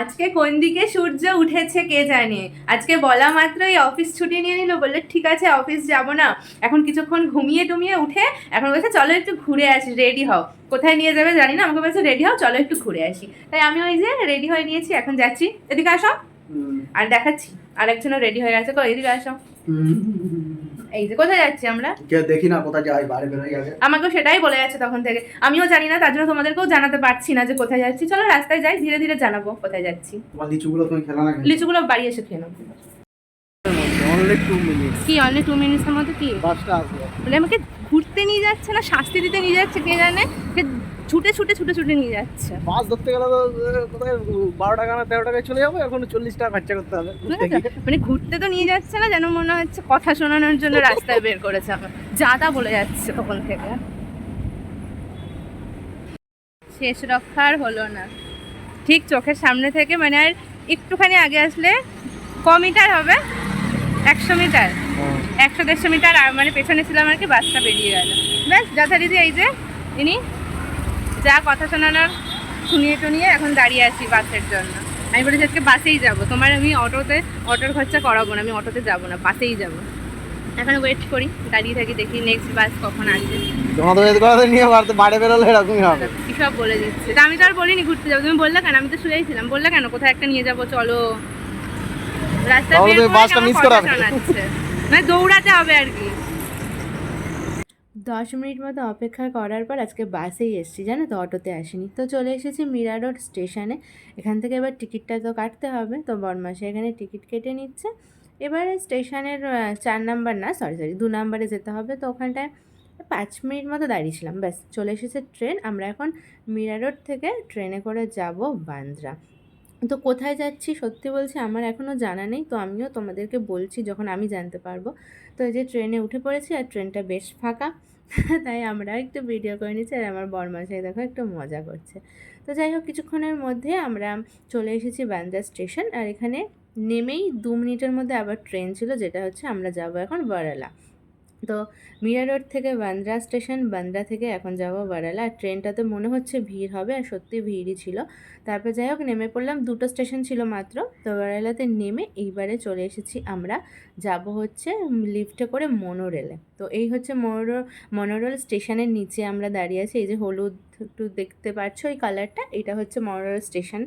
আজকে কোন দিকে সূর্য উঠেছে কে জানে? আজকে বলা মাত্র মাত্রই অফিস ছুটি নিয়ে নিল বললে ঠিক আছে অফিস যাব না। এখন কিছুক্ষণ ঘুমিয়ে টুমিয়ে উঠে এখন বলছে চলো একটু ঘুরে আসি রেডি হও। কোথায় নিয়ে যাবে জানি না আমাকে বলছে রেডি হও চলো একটু ঘুরে আসি। তাই আমি ওই যে রেডি হয়ে নিয়েছি এখন যাচ্ছি। এদিকে আসো। আর দেখাচ্ছি আরেকজনও রেডি হয়ে গেছে। এদিকে আসো। এই যে কোথায় যাচ্ছি আমরা? দেখি না কোথায় যাই বাইরে বেরোই আগে আমাকেও সেটাই বলে যাচ্ছে তখন থেকে। আমিও জানি না তার জন্য তোমাদেরকেও জানাতে পারছি না যে কোথায় যাচ্ছি। চলো রাস্তায় যাই ধীরে ধীরে জানাব কোথায় যাচ্ছি। তোমার লিচুগুলো তুমি খেলা না লিচুগুলো বাড়ি এসে খেয়ে নেব অনলি টু মিনিট কি অনলি টু মিনিটসের মধ্যে কি? বাসটা আসবে। বলে আমাকে ঘুরতে নিয়ে যাচ্ছে না শাস্তি দিতে নিয়ে যাচ্ছে কে জানে? ছুটে ছুটে ছুটে ছুটে নিয়ে যাচ্ছে। বাস ধরতে গেলে তো কোথায় বারো টাকা না তেরো টাকায় চলে যাব? এখন চল্লিশ টাকা খরচা করতে হবে। মানে ঘুরতে তো নিয়ে যাচ্ছে না যেন মনে হচ্ছে কথা শোনানোর জন্য রাস্তায় বের করেছে আমার যা তা বলে যাচ্ছে তখন থেকে। শেষ রক্ষার হলো না। ঠিক চোখের সামনে থেকে মানে আর একটুখানি আগে আসলে ক মিটার হবে? একশো মিটার? একশো দেড়শো মিটার মানে পেছনে ছিলাম আর কি বাসটা বেরিয়ে গেল। ব্যাস যথারীতি এই যে ইনি যা কথা শোনানোর শুনিয়ে টুনিয়ে এখন দাঁড়িয়ে আছি বাসের জন্য। আমি বলেছি আজকে বাসেই যাব। তোমার আমি অটোতে অটোর খরচা করাবো না আমি অটোতে যাব না বাসেই যাব। এখন ওয়েট করি দাঁড়িয়ে থাকি দেখি নেক্সট বাস কখন আসবে। তোমাদের ওয়েট করাতে নিয়ে বাড়িতে বাইরে বেরোলে এরকমই হবে। সব বলে দিচ্ছে। তা আমি তো আর বলিনি ঘুরতে যাব। তুমি বললে কেন? আমি তো শুয়েই ছিলাম বললে কেন? কোথায় একটা নিয়ে যাব চলো। রাস্তায় করে বাসটা করাবে। শোনাচ্ছে। মানে দৌড়াতে হবে আর কি। দশ মিনিট মতো অপেক্ষা করার পর আজকে বাসেই এসেছি, জানো তো? অটোতে আসিনি। তো চলে এসেছি মীরা রোড স্টেশনে। এখান থেকে এবার টিকিটটা তো কাটতে হবে। তো বরমাসে এখানে টিকিট কেটে নিচ্ছে। এবারে স্টেশনের চার নাম্বার না সরি সরি দু নাম্বারে যেতে হবে। তো ওখানটায় পাঁচ মিনিট মতো দাঁড়িয়েছিলাম। ব্যাস, চলে এসেছে ট্রেন। আমরা এখন মীরা রোড থেকে ট্রেনে করে যাব বান্দ্রা। তো কোথায় যাচ্ছি? সত্যি বলছি, আমার এখনও জানা নেই। তো আমিও তোমাদেরকে বলছি যখন আমি জানতে পারব। তো এই যে ট্রেনে উঠে পড়েছি আর ট্রেনটা বেশ ফাঁকা। তাই আমরা একটু ভিডিও করে নিচ্ছি আর আমার বরমাসাই দেখো একটু মজা করছে। তো যাই হোক, কিছুক্ষণের মধ্যে আমরা চলে এসেছি বান্দ্রা স্টেশন আর এখানে নেমেই দু মিনিটের মধ্যে আবার ট্রেন ছিল, যেটা হচ্ছে আমরা যাব এখন বারালা। তো মিরা রোড থেকে বান্দ্রা স্টেশন, বান্দ্রা থেকে এখন যাব বারালা। আর ট্রেনটাতে মনে হচ্ছে ভিড় হবে আর সত্যি ভিড়ই ছিল। তারপর যাই হোক, নেমে পড়লাম। দুটো স্টেশন ছিল মাত্র। তো বারালাতে নেমে এইবারে চলে এসেছি আমরা। যাব হচ্ছে লিফটে করে মনোরেলে। তো এই হচ্ছে মনোর, মনোরেল স্টেশনের নিচে আমরা দাঁড়িয়ে আছি। এই যে হলুদ একটু দেখতে পাচ্ছ ওই কালারটা। এটা হচ্ছে মনোরেল স্টেশন।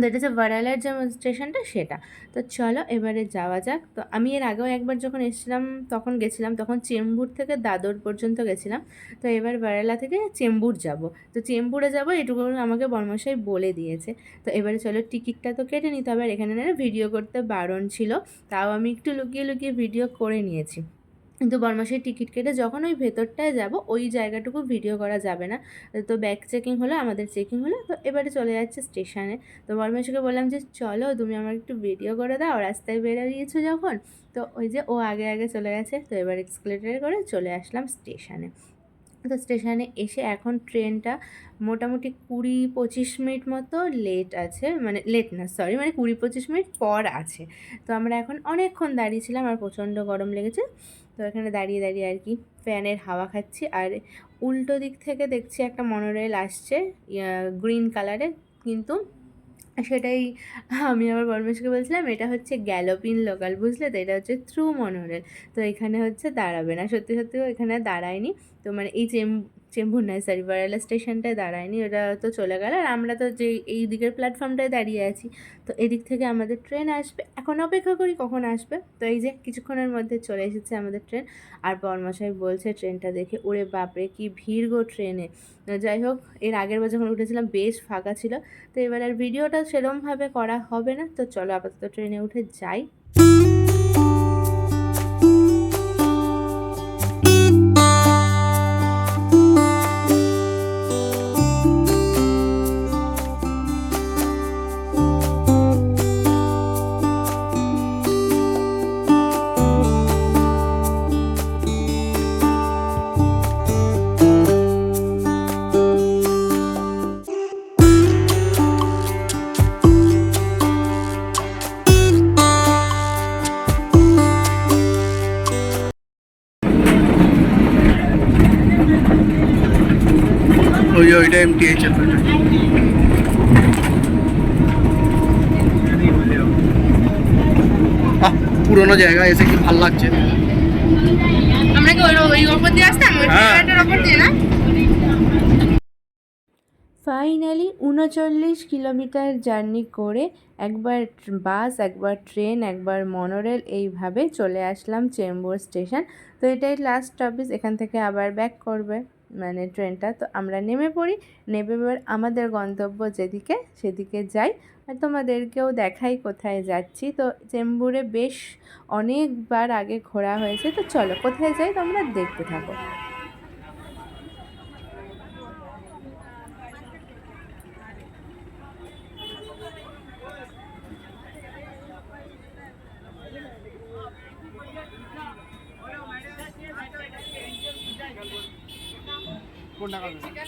তো এটা হচ্ছে ভারালার যে স্টেশনটা সেটা। তো চলো, এবারে যাওয়া যাক। তো আমি এর আগেও একবার যখন এসেছিলাম, তখন গেছিলাম, তখন চেম্বুর থেকে দাদর পর্যন্ত গেছিলাম। তো এবার বারালা থেকে চেম্বুর যাব। তো চেম্বুরে যাব, এটুকু আমাকে বর্মশাই বলে দিয়েছে। তো এবারে চলো, টিকিটটা তো কেটে নিতে হবে। আর এখানে ভিডিও করতে বারণ ছিল। তাও আমি একটু লুকিয়ে লুকিয়ে ভিডিও করে নিয়েছি। কিন্তু বর্মাসের টিকিট কেটে যখন ওই ভেতরটায় যাব, ওই জায়গাটুকু ভিডিও করা যাবে না। তো ব্যাক চেকিং হলো, আমাদের চেকিং হলো, তো এবারে চলে যাচ্ছে স্টেশনে তো বর্মাসকে বললাম যে, চলো, তুমি আমার একটু ভিডিও করে দাও, রাস্তায় বেরিয়েছো যখন? তো ওই যে ও আগে আগে চলে গেছে, তো এবার এক্সকেলেটারে করে চলে আসলাম স্টেশনে তো স্টেশনে এসে এখন ট্রেনটা মোটামুটি কুড়ি পঁচিশ মিনিট মতো লেট আছে মানে লেট না সরি মানে কুড়ি পঁচিশ মিনিট পর আছে। তো আমরা এখন অনেকক্ষণ দাঁড়িয়েছিলাম আর প্রচণ্ড গরম লেগেছে। তো এখানে দাঁড়িয়ে দাঁড়িয়ে আর কি ফ্যানের হাওয়া খাচ্ছি, আর উল্টো দিক থেকে দেখছি একটা মনোরেল আসছে গ্রিন কালারের কিন্তু সেটাই আমি আমার পরমেশকে বলছিলাম, এটা হচ্ছে গ্যালোপিন লোকাল বুঝলে তো? এটা হচ্ছে থ্রু মনোরেল। তো এখানে হচ্ছে দাঁড়াবে না। সত্যি সত্যি এখানে দাঁড়ায়নি। তো মানে এই চেম চেম্বুর নয় সরি বারালা স্টেশনটায় দাঁড়ায়নি ওটা তো চলে গেল। আর আমরা তো যে এই দিকের প্ল্যাটফর্মটায় দাঁড়িয়ে আছি, তো এদিক থেকে আমাদের ট্রেন আসবে। এখন অপেক্ষা করি কখন আসবে। তো এই যে কিছুক্ষণের মধ্যে চলে এসেছে আমাদের ট্রেন আর বর্মশাই বলছে ট্রেনটা দেখে, ওরে বাপরে, কি ভিড় গো ট্রেনে যাই হোক, এর আগের বার যখন উঠেছিলাম, বেশ ফাঁকা ছিল। তো এবার আর ভিডিওটা সেরমভাবে করা হবে না। তো চলো আপাতত ট্রেনে উঠে যাই। টিএইচএফ জায়গা এসে কি ভালো লাগছে? ফাইনালি হ্যাঁ। উনচল্লিশ কিলোমিটার জার্নি করে একবার বাস একবার ট্রেন একবার মনোরেল এইভাবে চলে আসলাম চেম্বুর স্টেশন। তো এটাই লাস্ট স্টপেজ এখান থেকে আবার ব্যাক করবে। মানে ট্রেনটা, তো আমরা নেমে পড়ি। নেমে এবার আমাদের গন্তব্য যেদিকে, সেদিকে যাই। আর তোমাদেরকেও দেখাই কোথায় যাচ্ছি। তো চেম্বুরে বেশ অনেকবার আগে ঘোরা হয়েছে। তো চলো, কোথায় যাই তোমরা দেখতে থাকো।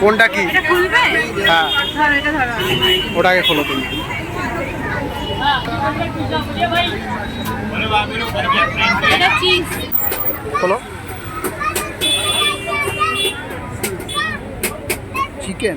কোনটা কি? হ্যাঁ। ওটাকে খোলো তুমি। খোলো। চিকেন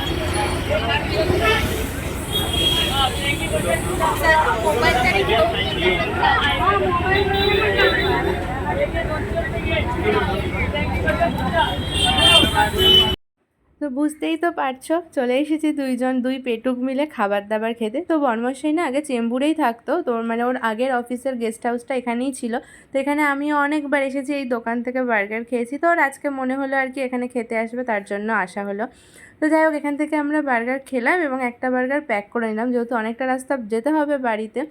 খাও খাও তো বুঝতেই তো পারছ, চলে এসেছি দুইজন দুই পেটুক মিলে খাবার দাবার খেতে। তো বর্মশাই না আগে চেম্বুরেই থাকতো, তো মানে ওর আগের অফিসের গেস্ট হাউসটা এখানেই ছিল। তো এখানে আমিও অনেকবার এসেছি এই দোকান থেকে বার্গার খেয়েছি। তো ওর আজকে মনে হলো আর কি এখানে খেতে আসবে, তার জন্য আসা হলো। তো যাই হোক, এখান থেকে আমরা বার্গার খেলাম এবং একটা বার্গার প্যাক করে নিলাম, যেহেতু অনেকটা রাস্তা যেতে হবে বাড়িতে।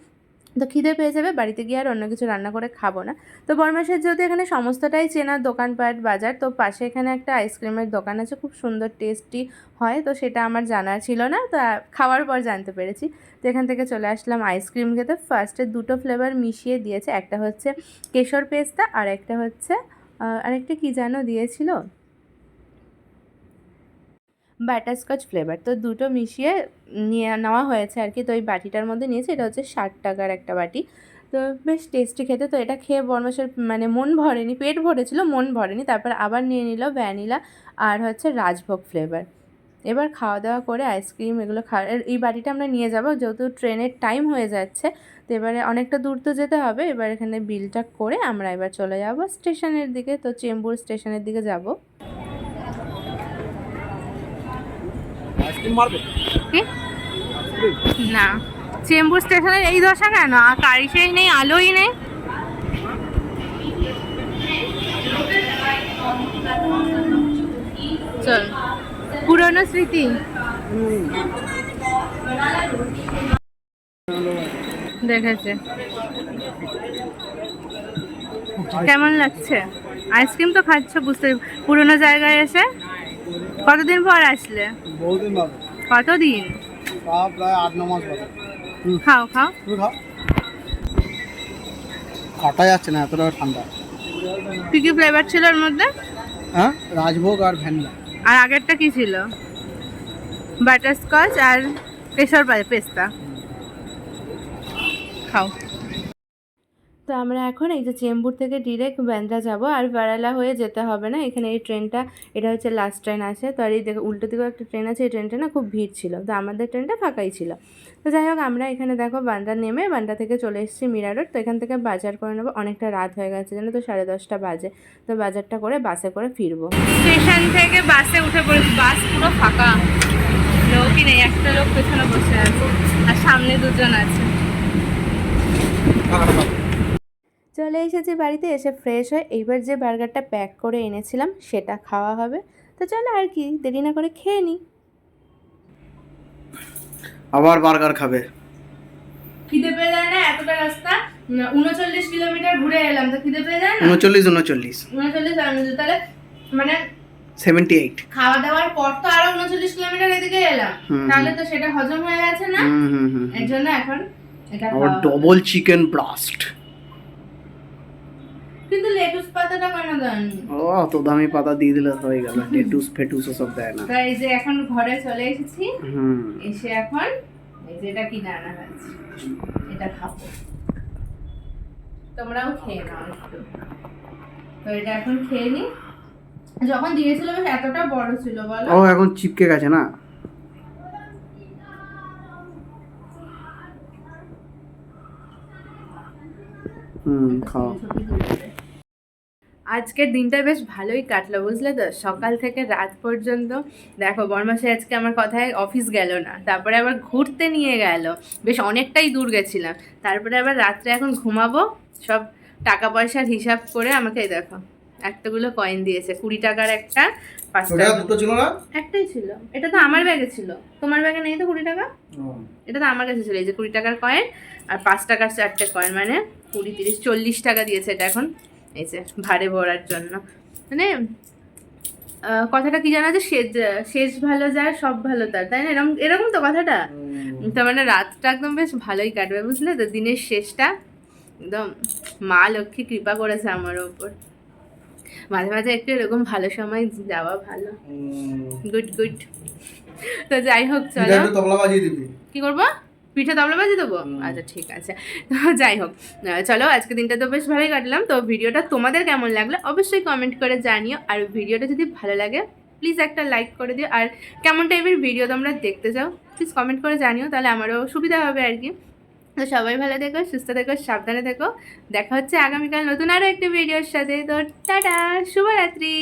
তো খিদে পেয়ে যাবে বাড়িতে গিয়ে আর অন্য কিছু রান্না করে খাব না। তো বরমাসের যেহেতু এখানে সমস্তটাই চেনা দোকানপাট বাজার তো পাশে এখানে একটা আইসক্রিমের দোকান আছে খুব সুন্দর টেস্টি হয় তো সেটা আমার জানা ছিল না তো খাওয়ার পর জানতে পেরেছি। তো এখান থেকে চলে আসলাম আইসক্রিম খেতে। ফার্স্টে দুটো ফ্লেভার মিশিয়ে দিয়েছে একটা হচ্ছে কেশর পেস্তা আর একটা হচ্ছে আহ, আরেকটা কী যেন দিয়েছিল? বাটারস্কচ ফ্লেভার তো দুটো মিশিয়ে নিয়ে নেওয়া হয়েছে আর কি। তো ওই বাটিটার মধ্যে নিয়েছে এটা হচ্ছে ষাট টাকার একটা বাটি। তো বেশ টেস্টি খেতে। তো এটা খেয়ে বর্মাসের মানে মন ভরেনি, পেট ভরেছিল, মন ভরেনি। তারপর আবার নিয়ে নিল ভ্যানিলা আর হচ্ছে রাজভোগ ফ্লেভার এবার খাওয়া দাওয়া করে আইসক্রিম এগুলো খাওয়া এই বাটিটা আমরা নিয়ে যাব। যেহেতু ট্রেনের টাইম হয়ে যাচ্ছে, তো এবারে অনেকটা দূর তো যেতে হবে। এবার এখানে বিলটা করে আমরা এবার চলে যাব স্টেশনের দিকে। তো চেম্বুর স্টেশনের দিকে যাব আইসক্রিম মারবে কি না। চেম্বুর স্টেশনের এই দশা কেন? আর গাড়ি সেই নেই, আলোই নেই? চল। পুরনো স্মৃতি। দেখেছে। কেমন লাগছে? আইসক্রিম তো খাচ্ছ, বুঝতে পুরনো জায়গায় এসে? কতদিন পর আসলে? বহুদিন বাদে। কতদিন? প্রায় আট ন মাস বাদে। খাও খাও। তুমি খাও? খাটা যাচ্ছে না এতটা ঠান্ডা। কি কি ফ্লেভার ছিল ওর মধ্যে? হ্যাঁ? রাজভোগ আর ভ্যানিলা আর আগেরটা কি ছিল? বাটারস্কচ আর কেশর পেস্তা খাও। তো আমরা এখন এই যে চেম্বুর থেকে ডিরেক্ট ব্যান্দ্রা যাব আর বারালা হয়ে যেতে হবে না। এখানে এই ট্রেনটা এটা হচ্ছে লাস্ট ট্রেন আছে। তো আর এই দেখো উল্টো দিকেও একটা ট্রেন আছে এই ট্রেনটা না খুব ভিড় ছিল। তো আমাদের ট্রেনটা ফাঁকাই ছিল। তো যাই হোক আমরা এখানে দেখো বান্দ্রা নেমে বান্দ্রা থেকে চলে এসেছি মিরা রোড তো এখান থেকে বাজার করে নেব। অনেকটা রাত হয়ে গেছে জানো তো সাড়ে দশটা বাজে। তো বাজারটা করে বাসে করে ফিরবো। স্টেশন থেকে বাসে উঠে পড়েছি। বাস পুরো ফাঁকা। লোকই নেই একটা লোক পেছনে বসে আছে। আর সামনে দুজন আছে। চলে এসেছি বাড়িতে এসে ফ্রেশ হয়ে এইবার যে বার্গারটা প্যাক করে এনেছিলাম সেটা খাওয়া হবে। তো চলো আর কি দেরি না করে খেয়ে নিই আবার বার্গার খাবে। খিদে পেয়ে যায় না এতটা রাস্তা? উনচল্লিশ কিলোমিটার ঘুরে এলাম তো খিদে পেয়ে যায় না? উনচল্লিশ উনচল্লিশ। উনচল্লিশ তাহলে মানে সেভেন্টি এইট খাওয়া দাওয়ার পর তো আরও উনচল্লিশ কিলোমিটার এদিকে এলাম। তাহলে তো সেটা হজম হয়ে গেছে না? হুম হুম হুম এর জন্য এখন এটা ডবল চিকেন ব্রাস্ট কিন্তু লেটুস পাতাটা কেন দেননি ও অত দামি পাতা দিয়ে দিলে হয়ে গেল। টেটুস ফেটুস সব দেয় না। তো এই যে এখন ঘরে চলে এসেছি। হুম। এসে এখন এই যে এটা কিনে আনা হয়েছে। এটা খাব। তোমরাও খেয়ে নাও একটু। তো এটা এখন খেয়ে নি। যখন দিয়েছিল বেশ এতটা বড় ছিল বলো। ও এখন চিপকে গেছে না? হুম খাও। আজকের দিনটা বেশ ভালোই কাটলো বুঝলে তো? সকাল থেকে রাত পর্যন্ত দেখো বর্মাসে আজকে আমার কথায় অফিস গেল না তারপরে আবার ঘুরতে নিয়ে গেল বেশ অনেকটাই দূর গেছিলাম তারপরে আবার রাত্রে এখন ঘুমাবো সব টাকা পয়সার হিসাব করে আমাকে দেখো একটাগুলো কয়েন দিয়েছে কুড়ি টাকার একটা পাঁচ টাকা দুটো ছিল না? একটাই ছিল এটা তো আমার ব্যাগে ছিল তোমার ব্যাগে নেই তো কুড়ি টাকা? এটা তো আমার কাছে ছিল এই যে কুড়ি টাকার কয়েন আর পাঁচ টাকার চারটে কয়েন মানে কুড়ি তিরিশ চল্লিশ টাকা দিয়েছে এটা এখন। এই যে ভারে ভরার জন্য। মানে আহ, কথাটা কি জানা? যে শেষ শেষ ভালো যায় সব ভালো তার তাই না? এরকম এরকম তো কথাটা। তার মানে রাতটা একদম বেশ ভালোই কাটবে বুঝলে তো? দিনের শেষটা একদম মা লক্ষ্মী কৃপা করেছে আমার ওপর। মাঝে মাঝে একটু এরকম ভালো সময় যাওয়া ভালো। গুড গুড তো যাই হোক চলো। কি করব? পিঠে তবলা বাজিয়ে দেবো? আচ্ছা ঠিক আছে। তো যাই হোক চলো আজকে দিনটা তো বেশ ভালোই কাটলাম। তো ভিডিওটা তোমাদের কেমন লাগল অবশ্যই কমেন্ট করে জানিও। আর ভিডিওটা যদি ভালো লাগে প্লিজ একটা লাইক করে দিও। আর কেমন টাইপের ভিডিও তোমরা দেখতে চাও প্লিজ কমেন্ট করে জানিও তাহলে আমারও সুবিধা হবে আর কি। তো সবাই ভালো থেকো সুস্থ থেকো সাবধানে থেকো। দেখা হচ্ছে আগামীকাল নতুন আরও একটা ভিডিওর সাথে। তো টাটা শুভরাত্রি।